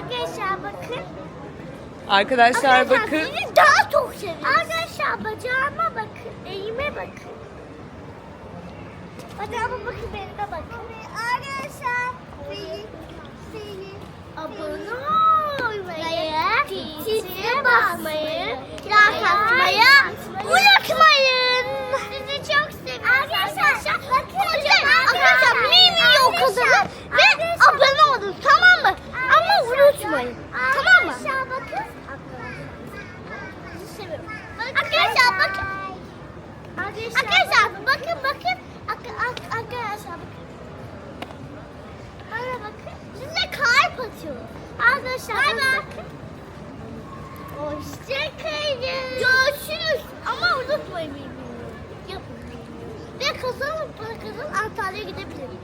Arkadaşlar bakın. Arkadaşlar Arkadaşlar bakın. Beni daha çok seviyorum. Arkadaşlar bacağıma bakın. Elime bakın. Bacağıma bakın belime bakın. Arkadaşlar beni seni abone olmayı, zile basmayı, like atmayı unutmayın. Sizi çok seviyorum. Arkadaşlar bakın. Arkadaşlar Mimi okudunuz ve abone olun tamam mı? Ama unutmayın. Tamam mı? Arkadaşlar bakın. Arkadaşlar bakın. Arkadaşlar bakın bakın. Ak- ak- Arkadaşlar bakın. Bana bakın. Size kalp atıyor. Arkadaşlar bakın. Hoşçakalın. Görüşürüz. Ama unutmayın birbirini. Yapın. Ve kazanın para kazanın Antalya'ya gidebilirim.